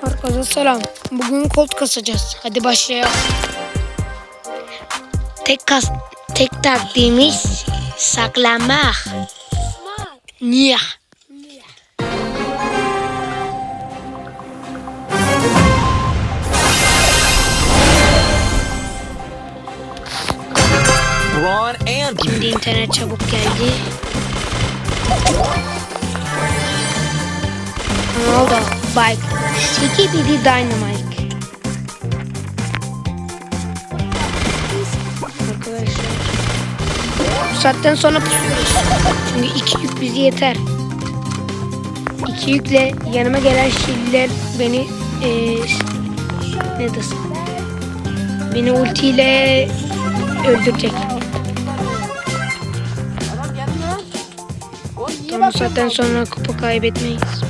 Herkese selam. Bugün kolt kasacağız. Hadi başlayalım. Tek kas tek taktiğimiz saklamak. Niye? Şimdi internet çabuk geldi. Ronaldo, bike. Skibidi Dynamite. Arkadaşlar. Saatten sonra pusuyoruz. Çünkü iki yük bizi yeter. İki yükle yanıma gelen şiller beni eee ne desem beni ultiyle öldürecek. Tam bu saatten sonra kupa kaybetmeyiz.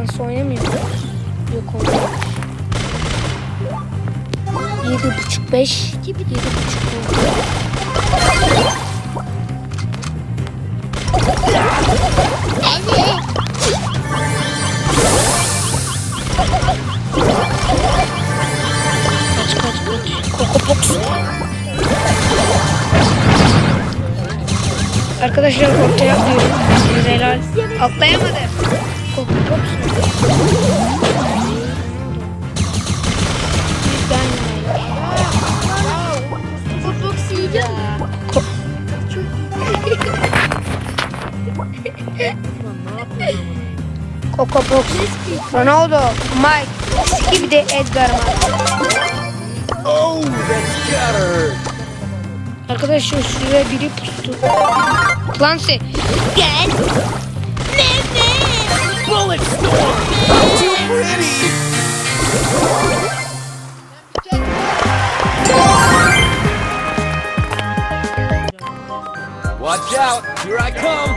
Lans oynamıyor. Yok oldu. Yedi buçuk beş gibi yedi buçuk oldu. Anne. Kaç kaç kaç. Coco Pox. Arkadaşlar ortaya atlıyorum. Helal. Atlayamadı. Coco Pox. Ronaldo. Mike. Skibidi Edgar Mike. Oh, that's gotta hurt! Arkadaşlar şuraya biri pustu. Clancy. Gel. Nene. Bullet storm! Too pretty! Watch out! Here I come!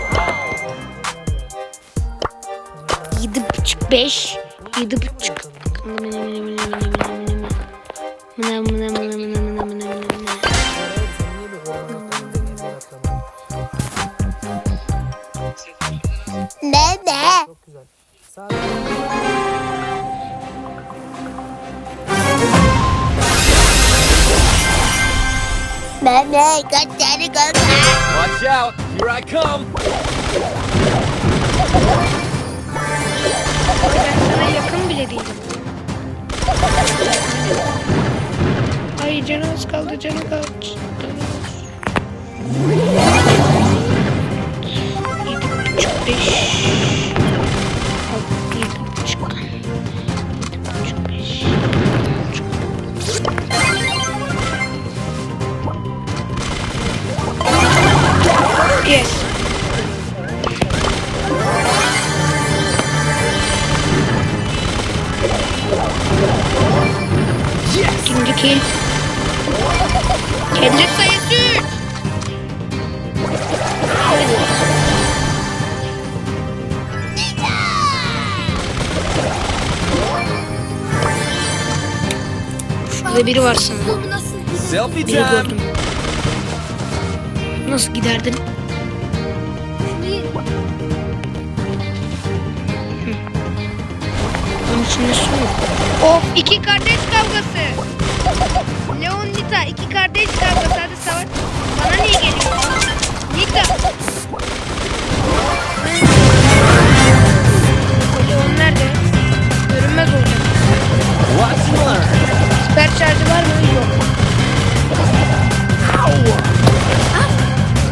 Yedi buçuk beş. Yedi buçuk. Mına mına mına mına mına mına mına mına Nene gözleri görme. Watch out! Here I come! Ben sana yakın bile değilim. Ay canı az kaldı canı kaç. Yedi buçuk beş. Kill. Kendi sayısı üç. Şurada biri var sanırım. Selfie Biri time! gördüm. Nasıl giderdin? Onun içinde su. Of iki kardeş kavgası. Leon Nita iki kardeş kavgası. Hadi savaş. Bana niye geliyorsun? Nita. Leon nerede? Görünmez olacak. Süper şarjı var mı? Yok.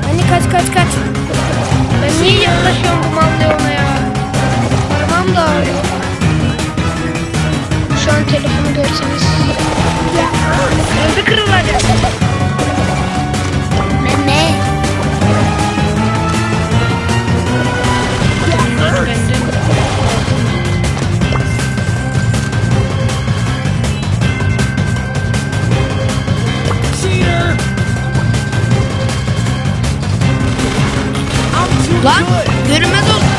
Hani kaç kaç kaç. Ben niye yanına uğraşıyorum bu mal Leon'a ya. Parmağım da ağrıyor. Şu an telefonu görseniz. Gözü kırılacak. Meme. Lan görünmez ol.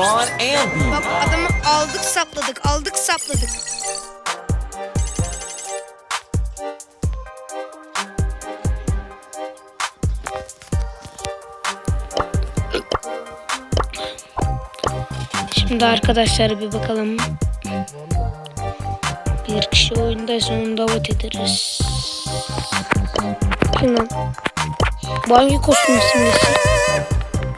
Braun and B. Bak adamı aldık sapladık aldık sapladık. Şimdi arkadaşlar bir bakalım. Bir kişi oyunda sonunda davet ederiz. Lan? Bu hangi kostüm simgesi?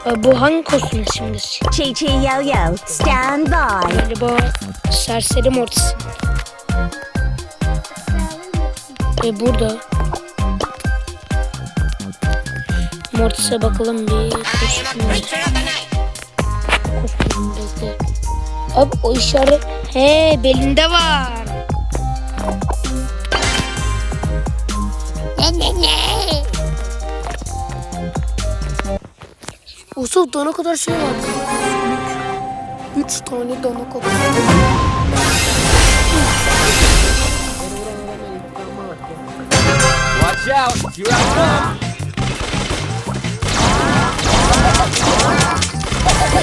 Aa, Bu hangi kostüm simgesi? Chi Chi Yo Yo, stand by. Galiba serseri mortis. E burada. Mortis'e bakalım bir kostüm. Kostümdeki. Abi o işaret. He belinde var. Usul dona kadar şey var. Üç tane dona kadar. Watch out! Here I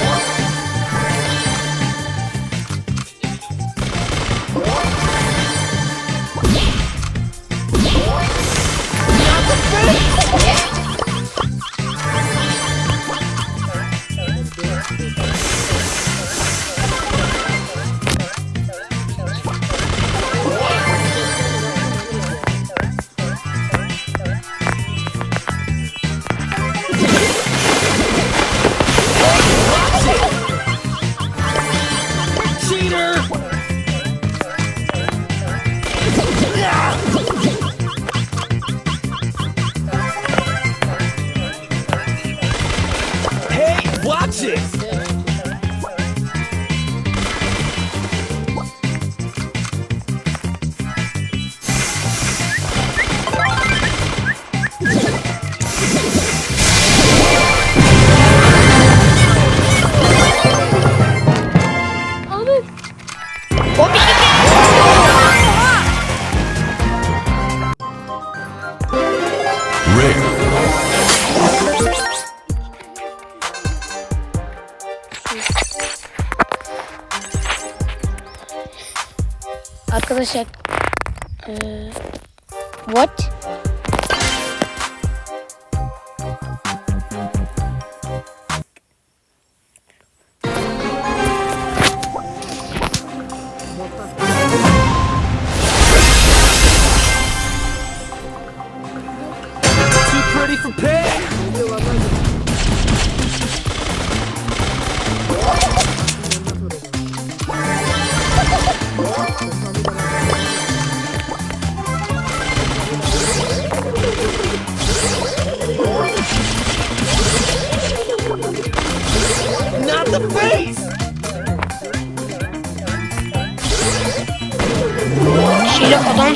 come! Arkadaşlar eee, what?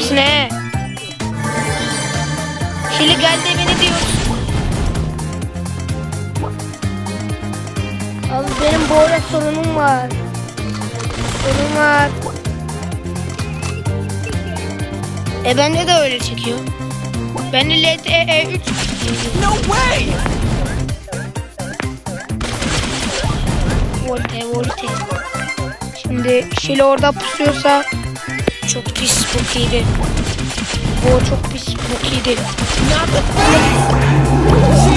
Adamsın he. Şili gel de beni diyorsun. Abi benim ara sorunum var. Sorun var. E bende de öyle çekiyor. Ben de LTE 3 No way! volte volte. Şimdi Şili orada pusuyorsa çok pis bokiydi. Bu çok pis. Not the face!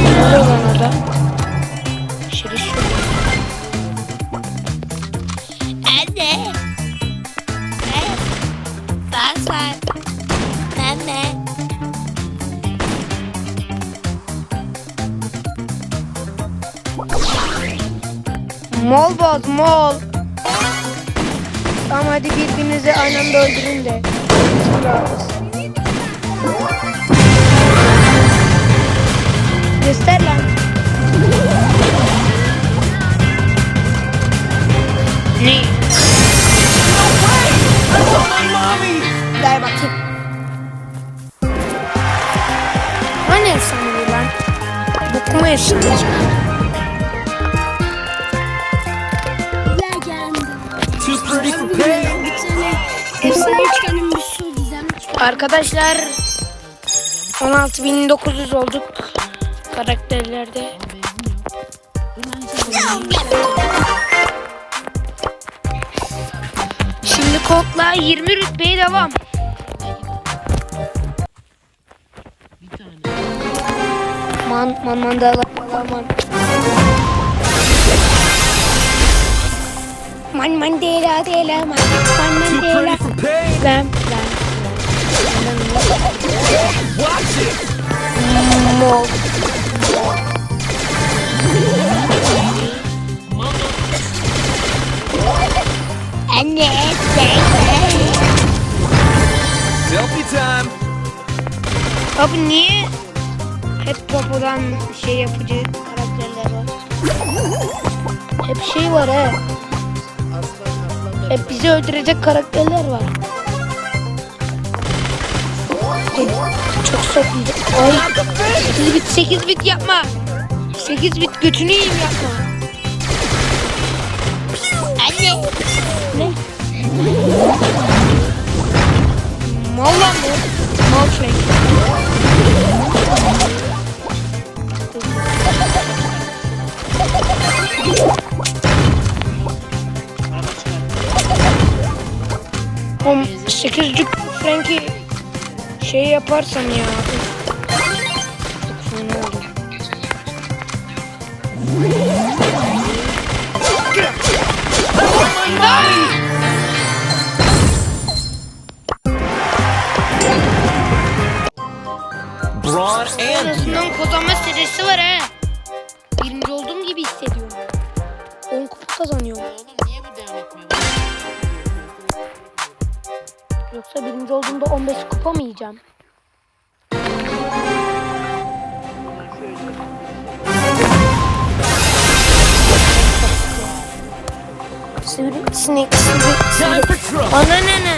Ne oluyor lan orada? Şili şu. Anne. Ne? Var. Meme. Mol boz mol. Tamam hadi birbirinizi aynı anda öldürün de. Göster lan. Ne? Ver bakayım. Hani efsanevi lan? Efsanevi? Arkadaşlar 16.900 olduk karakterlerde. Şimdi kodla 20 rütbeye devam. Man man man da man. Watch it. Mo. Anne. Selfie time. Abi niye hep popodan şey yapıcı karakterler var? Hep şey var he. Hep bizi öldürecek karakterler var. Çok sokmayacak. Ay 8 bit 8 bit yapma. 8 bit götünü yiyeyim yapma. Anne. Ne? Yaparsam ya. En and azından kazanma serisi var he. Birinci olduğum gibi hissediyorum. 10 kupa kazanıyorum. Yoksa birinci olduğumda 15 kupa mı yiyeceğim? Sivri, sinek, sivri, time sivri. for trouble. Ana ne ne?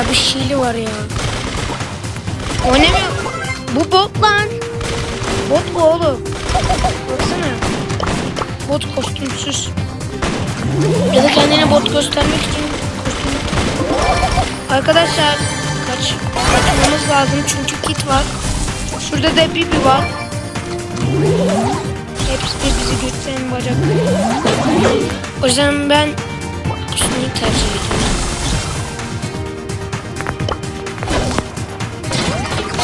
Abi şili var ya. Oynamıyor. Bu bot lan. Bot bu oğlum. Baksana. Bot kostümsüz. Ya da kendine bot göstermek için kostüm. Arkadaşlar kaç kaçmamız lazım çünkü kit var. Şurada da Bibi var. Hepsi de bizi götüren bacak. O yüzden ben Sonic tercih ediyorum.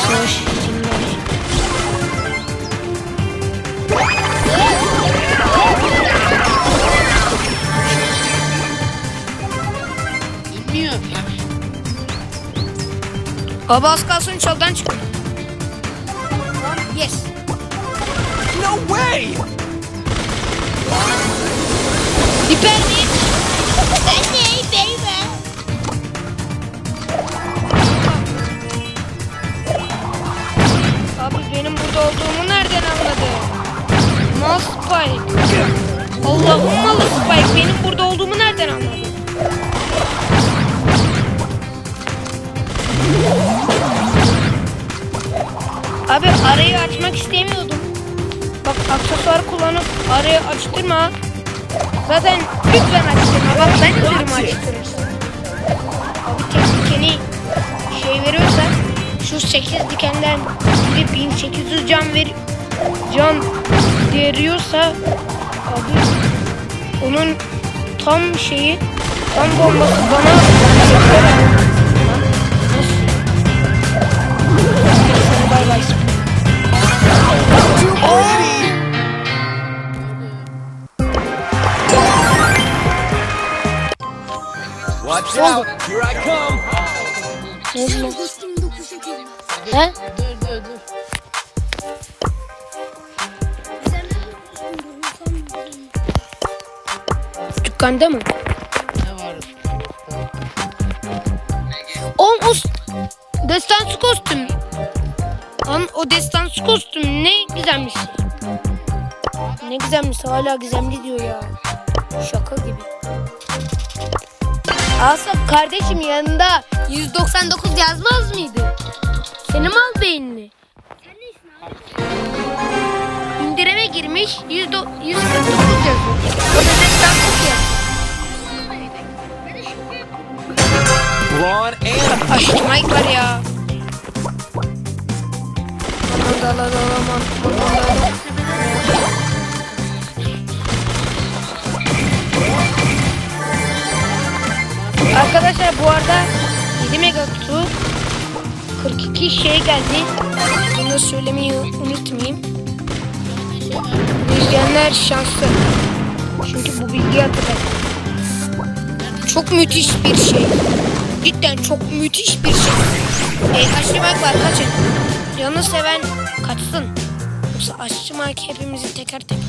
Savaş filmleri. Baba az kalsın çaldan çıkıyor. Yes. No way. Hiper mi? Anne. Baby. Abi benim burada olduğumu nereden anladı? Mal. Allah'ım malı Spike. Benim burada olduğumu nereden anladı? Abi arayı açmak istemiyordum. Bak aksesuar kullanıp arayı açtırma. Zaten lütfen açtırma. Bak ben ölürüm açtırırsın. Abi tek dikeni şey veriyorsa şu 8 dikenden biri 1800 can ver can veriyorsa abi onun tam şeyi tam bombası bana nasıl? Bay bay. Too out. Here I come. He? Dükkanda mı? Ne var? O, o destansı kostüm. Lan o destansı kostüm ne gizemmiş. Ne gizemmiş hala gizemli diyor ya. Şaka gibi. Asaf kardeşim yanında 199 yazmaz mıydı? Senin mal beynini. İndirime girmiş 100 do- 149 yazıyor. O da destansı yazıyor. Aşkı Mike var ya. Aman da aman aman aman da aman. Arkadaşlar bu arada 7 mega kutu 42 şey geldi. Bunu da söylemeyi unutmayayım. İzleyenler şanslı. Çünkü bu bilgi atacak. Çok müthiş bir şey. Cidden çok müthiş bir şey. E, aşçı Mike var kaçın. Yanı seven kaçsın. Yoksa aşçı Mike hepimizi teker teker.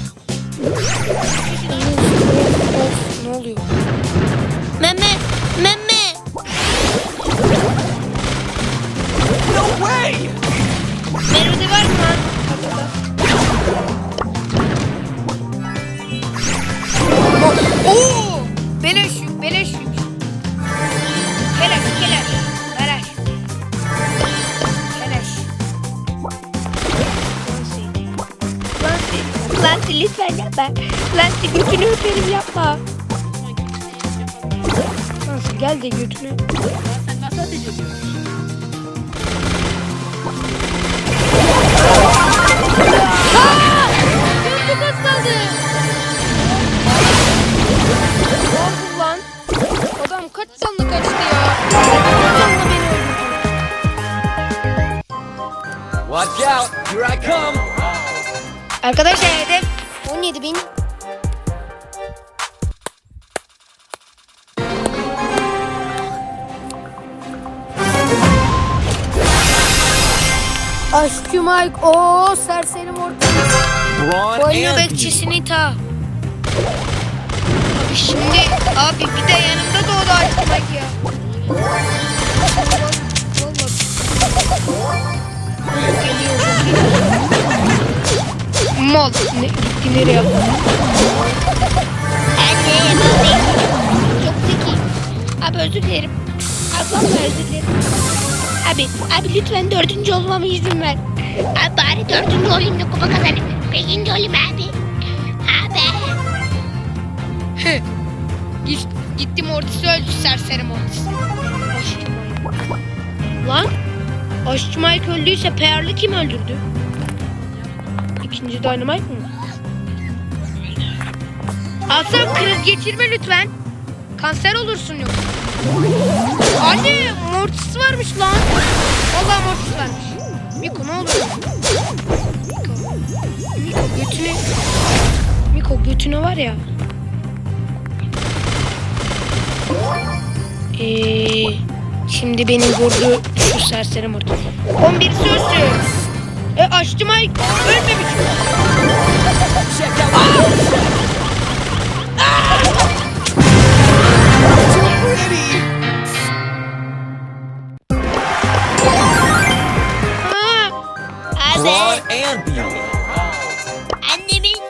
Of, of, ne oluyor? Arkadaşlar hedef 17 bin. Aşkı Mike o serserim orta. Braun Boynu bekçisini ta. Abi şimdi abi bir de yanımda doğdu Aşkı Mike ya. Vallahi. Geliyor. Mal. Ne, gitti nereye? Anne baba. Çok zeki. Abi özür dilerim. Vallahi özür dilerim. Abi, abi lütfen dördüncü olmama izin ver. Abi bari dördüncü olayım da kupa kazanayım. Beşinci olayım abi. Abi. Git, gitti Mortis'i öldü serseri Mortis. Aşçı Mike. Lan Aşçı Mike öldüyse Pearl'ı kim öldürdü? İkinci Dynamite mı? Asaf kriz geçirme lütfen. Kanser olursun yoksa. Anne Mortis varmış lan. Vallahi Mortis varmış. Miko ne olur? Miko. Miko götünü. Miko götünü var ya. Ee, şimdi beni vurdu şu serseri Mortis. 11 sözsü. E açtım ay ölmemiş. Braun and Beauty. Annemin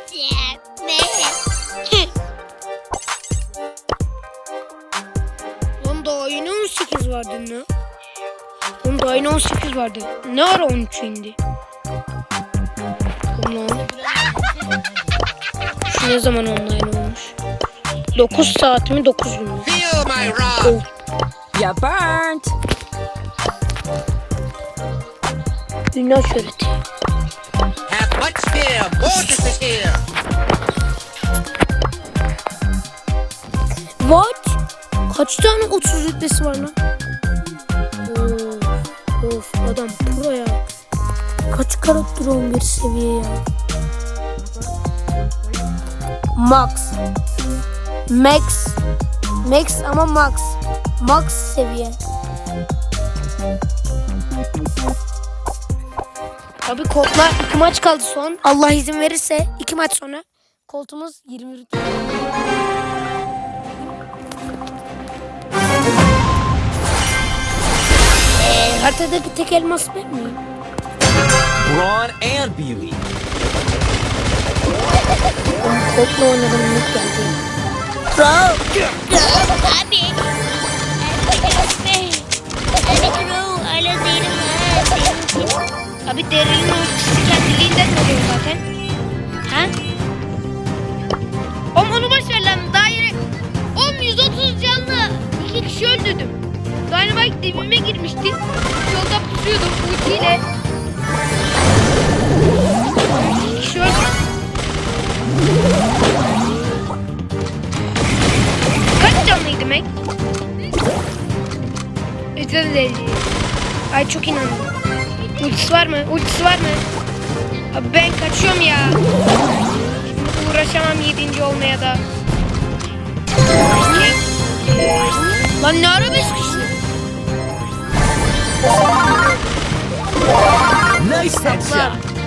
lan daha yeni 18 vardı ne? Daha yeni 18 vardı. Ne ara 13 indi? Ulan. Şu ne zaman online olmuş? 9 saat mi 9 gün mü? Feel my rock! Oh. You burnt. Dünya şöhreti. Have much fear! Mortis is here! What? Kaç tane 30 rütbesi var lan? Kaç karakter 11 seviye ya? Max. Max. Max ama Max. Max seviye. Abi kodlar iki maç kaldı son. Allah izin verirse iki maç sonra koltuğumuz 20 rütbe. Ee, Haritadaki tek elmas ben miyim? Brawn and beauty. Oynadım geldi. Kral. Abi. Abi. Abi Kro. Hala değilim. Abi derinin ultisi kendiliğinden oluyor zaten. Ha? Oğlum onu boş ver lan. Daha yeni... Oğlum 130 canlı. iki kişi öldürdüm. Dynamite dibime girmişti. Yolda pusuyordum ultiyle. Öldü. Kaç canlıydı Mac? Özür dilerim. Ay çok inandım. Ultisi var mı? Ultisi var mı? Abi ben kaçıyorum ya. Şimdi uğraşamam yedinci olmaya da. Lan ne ara beş kişi? Nice headshot.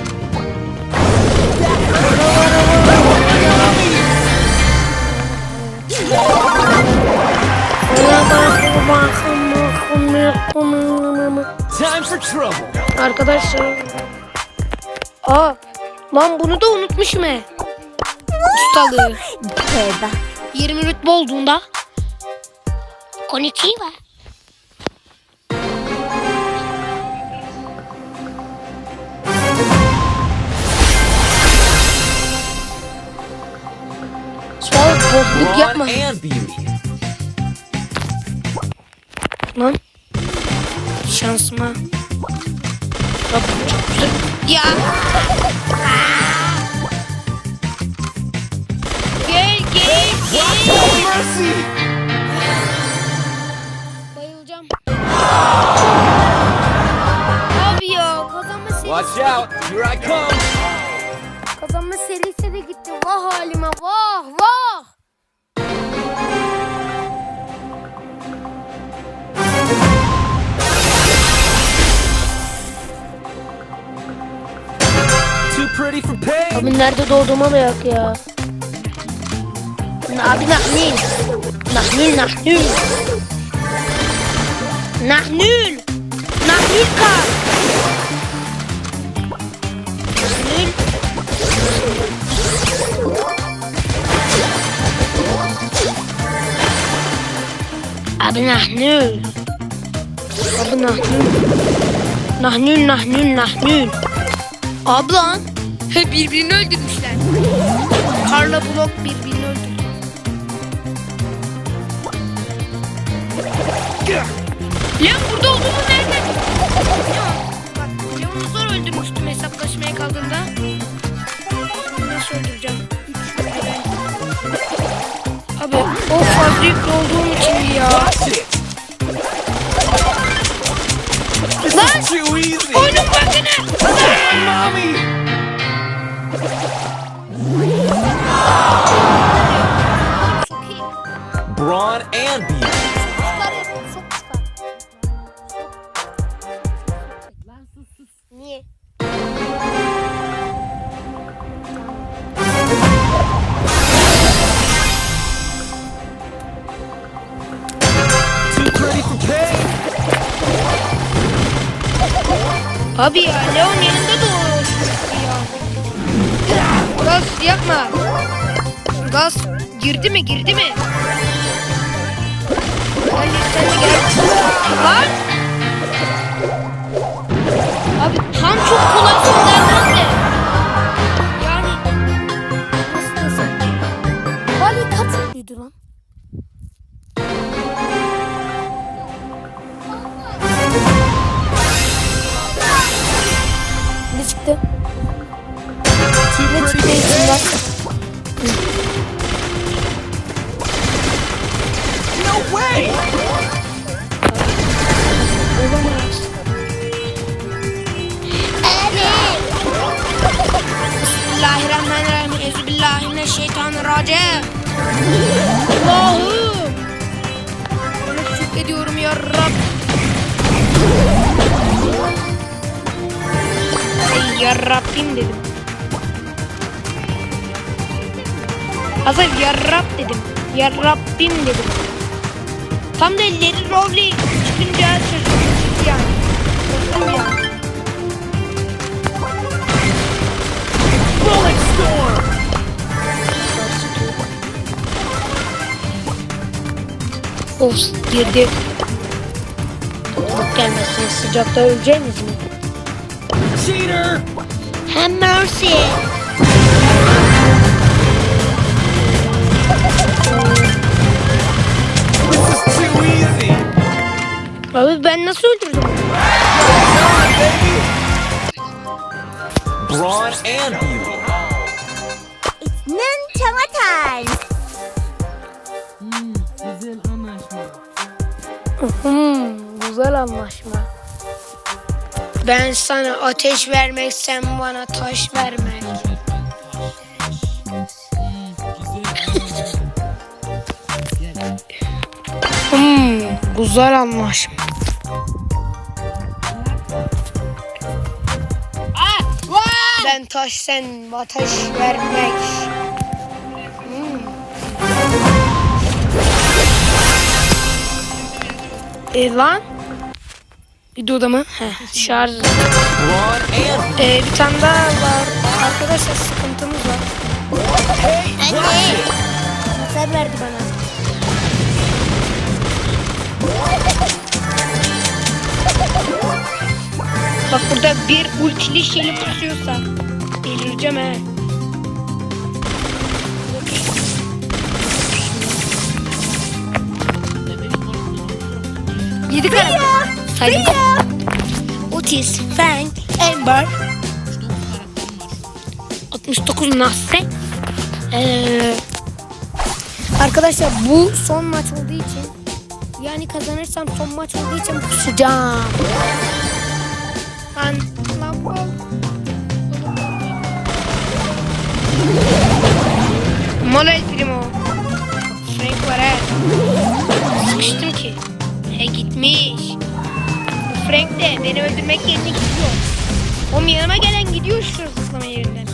Time for trouble. Arkadaşlar. Aa, lan bunu da unutmuşum he. Ustalığı. 20 rütbe olduğunda Konnichiwa. Sual bokluk Brawn yapma. and beauty. Lan. Şansıma. Rabbim çok güzel. Ya. Gel gel gel. Watch out. Here I come. Kazanma serisi de gitti. Vah halime vah vah. Abi nerede doğduğuma yak ya. Abi nahnül. Nahnül nahnül. Nahnül. Nahnül kar. Nahnül. Abi nahnül. Abi nahnül. Nahnül nahnül nahnül. Ablan. Birbirini öldürmüşler. Karla Blok birbirini öldürdü. Leon burada olduğunu nereden? Leon. Bak Leon'u zor öldürmüştüm hesaplaşmaya kaldığında. Nasıl öldüreceğim? Üç güven. Abi o fazla yüklü olduğum için ya. Lan! Oyunun bug'ını. Mommy. Brawn and beauty. Çıkar çok çıkar. Lan sus Gaz yapma. Gaz girdi mi girdi mi? Ali sen de gel. Lan. Abi tam çok kolay şeylerden de. Yani nasıl desem. Ali kaç lan? Ne çıktı? Ne çıktı içinden? No way. Olamaz. Bismillahirrahmanirrahim. Euzubillahimineşşeytanirracim. Allah'ım. Sana şükrediyorum ya Rab. Ey ya Rabbim dedim. Hazır ya Rab dedim. Ya Rabbim dedim. Tam da elleri Rowley çıkınca şaşırtıcı yani. Korktum ya. Rolling storm. Of girdi. Topluluk gelmesin. Sıcakta öleceğiniz mi? Cheater. Hem mercy. Abi ben nasıl öldürdüm? Brawn and beauty. Nintendo time. Güzel anlaşma. Hmm, güzel anlaşma. Ben sana ateş vermek, sen bana taş vermek. Hmm, güzel anlaşma. Ben taş, sen ateş vermek. Hmm. E lan? Videoda mı? Heh, şarj. Ee, bir tane daha var. Arkadaşlar sıkıntımız var. Anne. Sen verdi bana. Bak burada bir ultili şeyi pusuyorsa delireceğim he. Yedi kara. Saydım. Otis, Frank, Amber. 69 Nasre. Ee, arkadaşlar bu son maç olduğu için yani kazanırsam son maç olduğu için kusacağım. Bu. Mal el primo. Frank var he. Sıkıştım ki. He gitmiş. Bu Frank de beni öldürmek yerine gidiyor. O yanıma gelen gidiyor şu zıplama yerinden.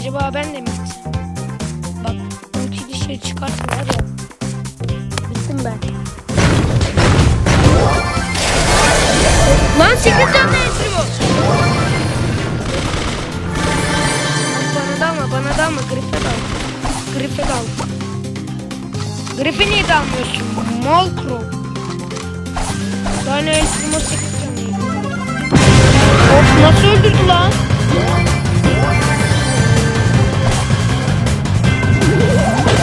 Acaba ben de mi gitsem? Bak ulti dışarı çıkarsa var ya. Bittim ben. Lan sekiz canlı dalma Griff'e dal. Griff'e dal. Griff'e niye dalmıyorsun? Molcro. Daha ne entry'mo sekiz. Of nasıl öldürdü lan?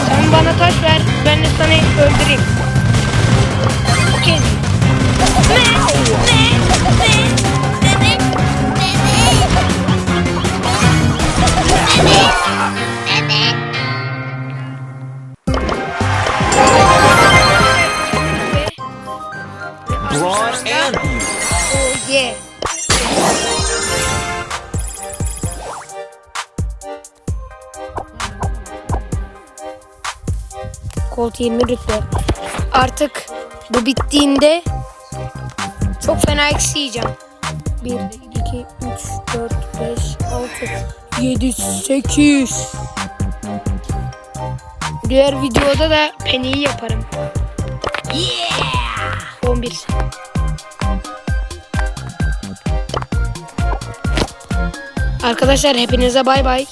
Sen bana taş ver, ben de sana öldüreyim. Colt 20 rütbe. Artık bu bittiğinde çok fena eksi yiyeceğim. 1, 2, 3, 4, 5, 6, 7, 8. Diğer videoda da Penny'yi yaparım. Yeah! 11. Arkadaşlar hepinize bay bay.